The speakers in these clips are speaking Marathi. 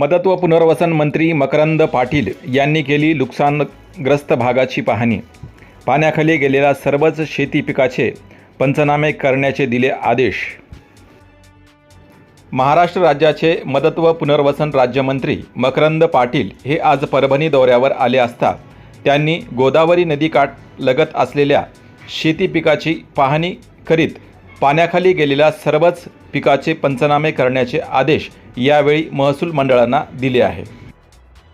मदत व पुनर्वसन मंत्री मकरंद पाटील यांनी केली नुकसानग्रस्त भागाची पाहणी. पाण्याखाली गेलेल्या सर्वच शेती पिकाचे पंचनामे करण्याचे दिले आदेश. महाराष्ट्र राज्याचे मदत व पुनर्वसन राज्यमंत्री मकरंद पाटील हे आज परभणी दौऱ्यावर आले असता त्यांनी गोदावरी नदीकाठ लगत असलेल्या शेती पिकाची पाहणी करीत पाण्याखाली गेलेल्या सर्वच पिकाचे पंचनामे करण्याचे आदेश यावेळी महसूल मंडळांना दिले आहे.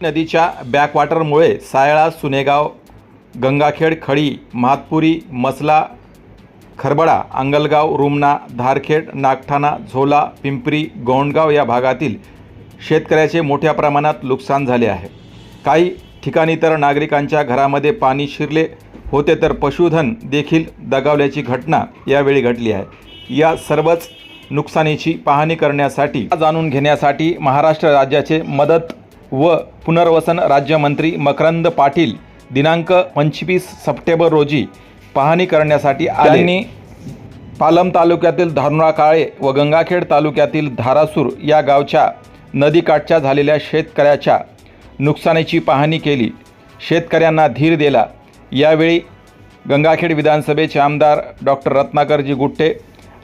नदीच्या बॅकवॉटरमुळे सायळा सुनेगाव गंगाखेड खडी महातपुरी मसला खरबडा अंगलगाव रुमना धारखेड नागठाणा झोला पिंपरी गोंडगाव या भागातील शेतकऱ्याचे मोठ्या प्रमाणात नुकसान झाले आहे. काही ठिकाणी तर नागरिकांच्या घरामध्ये पाणी शिरले होते तर पशुधन देखील दगावल्याची घटना यावेळी घडली आहे. या सर्वच नुकसानीची पाहणी करण्यासाठी जाणून घेण्यासाठी महाराष्ट्र राज्याचे मदत व पुनर्वसन राज्यमंत्री मकरंद पाटील दिनांक पंचवीस सप्टेंबर रोजी पाहणी करण्यासाठी त्यांनी पालम तालुक्यातील धारुणा काळे व गंगाखेड तालुक्यातील धारासूर या गावच्या नदीकाठच्या झालेल्या शेतकऱ्याच्या नुकसानीची पाहणी केली. शेतकऱ्यांना धीर दिला. यावेळी गंगाखेड विधानसभेचे आमदार डॉक्टर रत्नाकरजी गुट्टे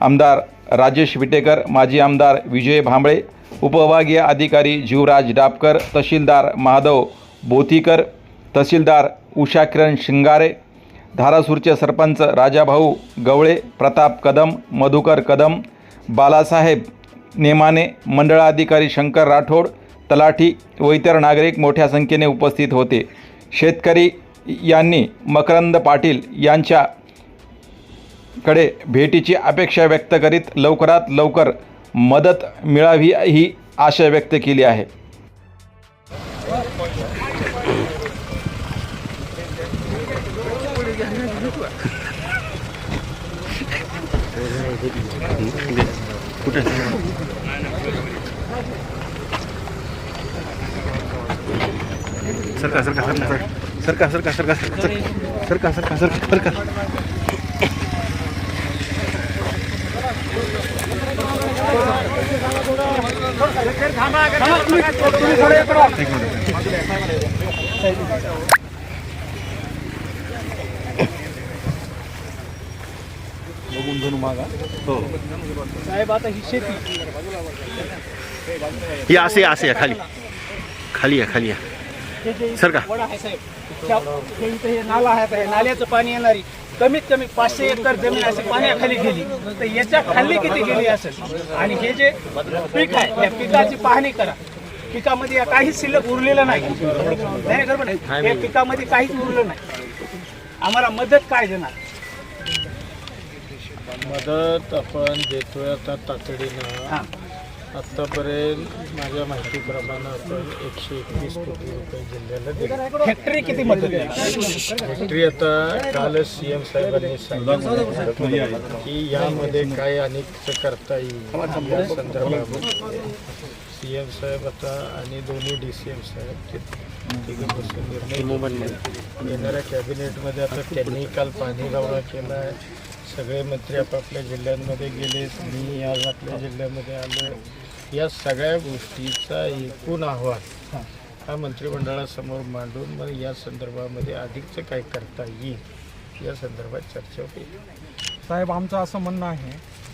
आमदार राजेश विटेकर माजी आमदार विजय भांबळे उपविभागीय अधिकारी जीवराज डापकर तहसीलदार महादेव बोथीकर तहसीलदार उषा किरण शिंगारे धारासूरचे सरपंच राजाभाऊ गवळे प्रताप कदम मधुकर कदम बालासाहेब नेमाने मंडळाधिकारी शंकर राठोड तलाठी व इतर नागरिक मोठ्या संख्येने उपस्थित होते. शेतकरी यांनी मकरंद पाटील यांच्या कडे भेटीची अपेक्षा व्यक्त करीत लवकरात लवकर मदत मिळावी ही आशा व्यक्त केली आहे सरका सरका सरका सरका सरका सरका सरका सरका सरका बघून घेऊन मागा हो साहेब आता ही शेती ही। असे असे या खाली खाली या खाली या हे सर का? हे हे नाला आहे हे नाल्याचं पाणी येणारी. कमीत कमी पाचशे एकर जमीन अशी पाण्याखाली गेली तर याच्या खाली किती गेली असेल? आणि हे जे पीक आहे या पिकाची पाहणी करा. पिकामध्ये या काहीच शिल्लक उरलेलं नाही. नाही बरोबर नाही या पिकामध्ये काहीच उरलं नाही. आम्हाला मदत काय देणार? मदत आपण देतोय आता तातडीनं. आतापर्यंत माझ्या माहितीप्रमाणे आपण एकशे एकवीस कोटी रुपये जिल्ह्याला दिले. हेक्टरी किती हेक्टरी आता कालच सी एम साहेबांनी सांगितलं की यामध्ये काय अनेक करता येईल या संदर्भामध्ये. सी एम साहेब आता आणि दोन्ही डी सी एम साहेब ते तिघं बसून निर्णय. येणाऱ्या कॅबिनेटमध्ये आता त्यांनी काल पाणी रवाना केला आहे. सगळे मंत्री आपापल्या जिल्ह्यांमध्ये गेले मी आज आपल्या जिल्ह्यामध्ये आलो या सगळ्या गोष्टीचा एकूण अहवाल हा मंत्रिमंडळासमोर मांडून मग या संदर्भामध्ये अधिकचं काय करता येईल या संदर्भात चर्चा होईल. साहेब आमचं असं म्हणणं आहे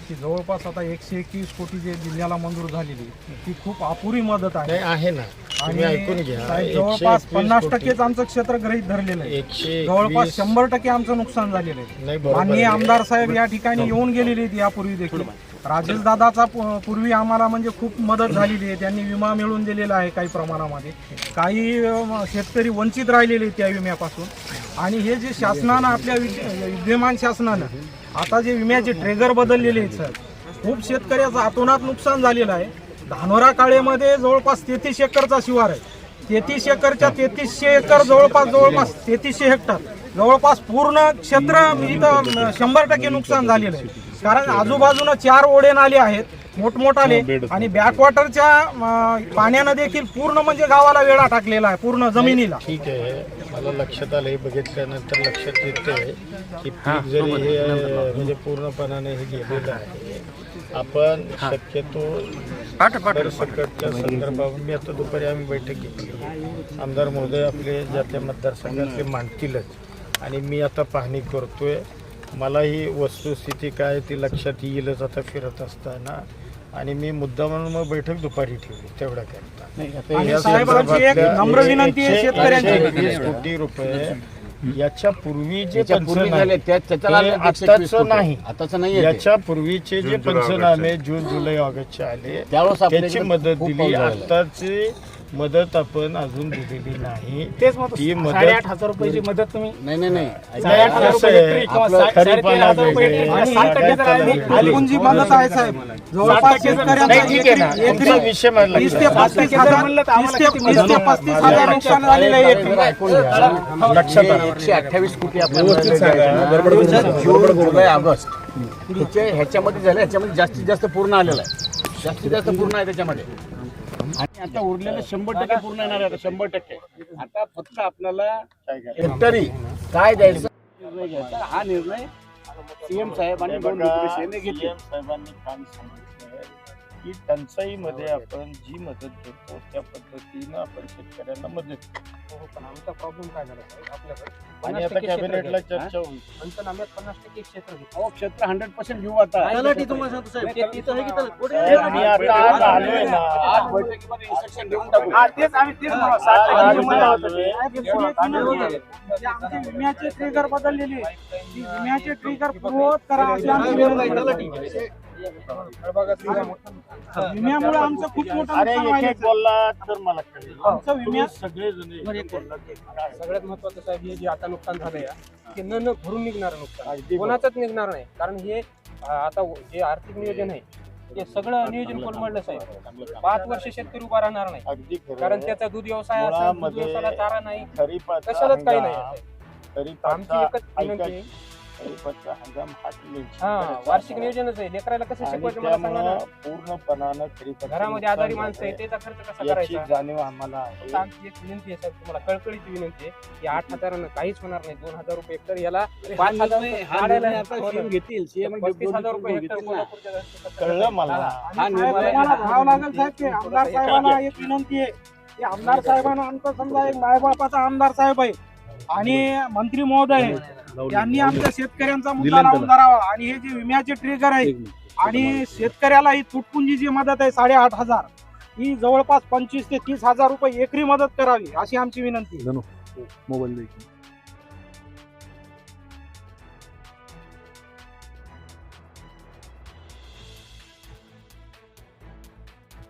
की जवळपास आता एकशे एकवीस कोटी जे जिल्ह्याला मंजूर झालेली ती खूप अपुरी मदत आहे. नाही आहे ना. तुम्ही आणि ऐकून घ्या. साहेब, एकशे जवळपास एकवीस पन्नास कोटी- टक्केच आमचं क्षेत्र ग्रहित धरलेलं आहे. एकशे जवळपास एकवीस शंभर टक्के आमचं नुकसान झालेलं आहे. नाही बरोबर माननीय आहे. आमदार साहेब या ठिकाणी येऊन गेलेले आहेत यापूर्वी देखील. राजेश दादाचा पूर्वी आम्हाला म्हणजे खूप मदत झालेली आहे. त्यांनी विमा मिळवून दिलेला आहे काही प्रमाणामध्ये. काही शेतकरी वंचित राहिलेले आहेत त्या विम्यापासून. आणि हे जे शासनानं आपल्या विद्य- विद्यमान शासनानं आता जे विम्याचे ट्रेगर बदललेले आहेत सर खूप शेतकऱ्याचं आतोनात नुकसान झालेलं आहे. धानोरा काळेमध्ये जवळपास तेहतीस एकरचा शिवार आहे. तेहतीस एकरच्या तेहतीसशे एकर जवळपास जवळपास तेहतीसशे हेक्टर जवळपास पूर्ण क्षेत्र इथं शंभर टक्के नुकसान झालेलं आहे. कारण आजूबाजूनं चार ओढे नाले आहेत मोठमोठाले आणि बॅकवॉटरच्या पाण्यानं देखील पूर्ण म्हणजे गावाला वेळा टाकलेला आहे पूर्ण जमिनीला. ठीक आहे. मला लक्षात आलं हे बघितल्यानंतर लक्षात येते की पीक जरी हे म्हणजे पूर्णपणाने हे गेलेलं आहे आपण शक्यतो सरसकटच्या संदर्भावर मी आता दुपारी आम्ही बैठक घेतली. आमदार महोदय आपले ज्या त्या मतदारसंघातले मांडतीलच आणि मी आता पाहणी करतोय मला ही वस्तुस्थिती काय ती लक्षात येईलच आता फिरत असताना आणि मी मुद्दा म्हणून मग बैठक दुपारी ठेवली तेवढ्या करता आणि साहेबांची एक नम्र विनंती आहे शेतकऱ्यांची वीस कोटी रुपये याच्या पूर्वी जे पूर्वी पंचनामे झाले त्या त्याच्याला हे एकशे आत्ताचं एकवीस कोटी. नाही. ते. याच्या पूर्वीचे जे पंचनामे जून जुलै ऑगस्टचे आले त्यावेळेस आपल्याकडे त्याची मदत खूप दिली पाऊस झालेला आहे. आताची मदत आपण अजून दिलेली नाही. तेच मग ती मदत- साडेआठ हजार रुपयाची मदत तुम्ही नाही नाही नाही. साडेआठ हजार कसं रुपये आहे, एकरी किंवा आपलं सा- साडेतेरा खरीपाला हजार रुपये एकरी वेगळे, आणि साठ टक्के जर आम्ही साडेआठ आली- एकूण जी मदत आहे साहेब. जवळपास नाही, ठीक आहे ना. शेतकऱ्यांचा तुमचा विषय मला तीस ते लक्षात पस्तीस जर हजार म्हणलं तर तीस आम्हाला ते किती तीस ते पस्तीस हजार नुकसान झालेलं आहे. एकरी. ऐकून घ्या. लक्षात हे. एकशे अठ्ठावीस कोटी आपल्याला जून जुलै ऑगस्ट. ह्याच्या ह्याच्यामध्ये झालं ह्याच्यामध्ये जास्तीत जास्त पूर्ण आलेलं आहे. जास्तीत जास्त पूर्ण आहे त्याच्यामध्ये. आणि आता उरलेलं शंभर टक्के पूर्ण येणार आहे आता शंभर टक्के. आता फक्त आपल्याला हेक्टरी काय द्यायचं? निर्णय घ्यायचा. हा निर्णय सीएम साहेब आणि दोन घेतले. CM साहेबांनी काम सांगितलं. की टंचाईमध्ये आपण जी मदत देतो त्या पद्धतीनं आपण शेतकऱ्यांना मदत करतो. पण आमचा प्रॉब्लेम काय झाला साहेब आपल्याकडे आणि पन्नास आता टक्के क्षेत्र कॅबिनेटला घेतलं. चर्चा होईल पंचनाम्यात पन्नास टक्के क्षेत्र घेतलं. अहो क्षेत्र हंड्रेड पर्सेंट घेऊ आता तलाठी तुम्हाला सांगतो साहेब, ते तिथं आहे की त्याला पुढे साहेब, मी आता आज आलोय ना आज बैठकीमध्ये इन्स्ट्रक्शन देऊन टाकू हा, तेच आम्ही तेच म्हणतो, साठ आज टक्के मी मला आलोय. साहेब, दुसरी एक विनंती आहे. जे आमचे विम्याचे ट्रिगर बदललेले विम्याचे ट्रिगर पूर्ववत करा अशी आमची विनंती आहे. विम्यामुळे आमचं खूप मोठं अरे नुकसान एक बोलला तर मला कळेल. आमचं विम्या सगळे जण सगळ्यात महत्वाचं साहेब हे जे आता नुकसान झालं या ते न न भरून निघणार नुकसान. अगदी कोणाचंच निघणार नाही. कारण हे अं, आता जे आर्थिक नियोजन आहे ते सगळं नियोजन कोलमडलं साहेब. पाच वर्ष शेतकरी उभा राहणार नाही. अगदी खरं कारण आहे. त्याचा दूध व्यवसाय असेल दूध मुळामध्ये व्यवसायाला चारा नाही खरीपाचा कशालाच काही नाही हंगाम, आमची खरीपाचा एकच विनंती ऐका, आहे हंगाम हा वार्षिक नियोजनच आहे. लेकराला कसं आणि शिकवायचं मला सांगा त्यामुळं ना. पूर्णपणानं घरामध्ये आजारी माणसं आहे. त्याचा खर्च कसा याची करायचा जाणीव आम्हाला फक्त आहे आमची एक विनंती आहे साहेब तुम्हाला कळकळीची विनंती आहे की आठ हजारानं काहीच होणार नाही दोन हजार रुपये हेक्टर याला पाच हजार रुपये घेतील. पस्तीस हजार रुपये हेक्टर कोल्हापूरच्या जास्त कळलं मला. आणि साहेब, तुम्हाला लागेल साहेब. ते आमदार साहेबांना एक विनंती आहे. की आमदार साहेबांना आमचा समजा एक मायबापाचा आमदार साहेब आहे. आणि मंत्री महोदय. त्यांनी आमच्या शेतकऱ्यांचा मुद्दा लावून धरावा. आणि हे जे विम्याचे ट्रिगर आहे आणि शेतकऱ्याला ही तुटपुंजी जी मदत आहे साडेआठ हजार. ही जवळपास पंचवीस ते तीस हजार रुपये एकरी मदत करावी अशी आमची विनंती आहे. मोबाईल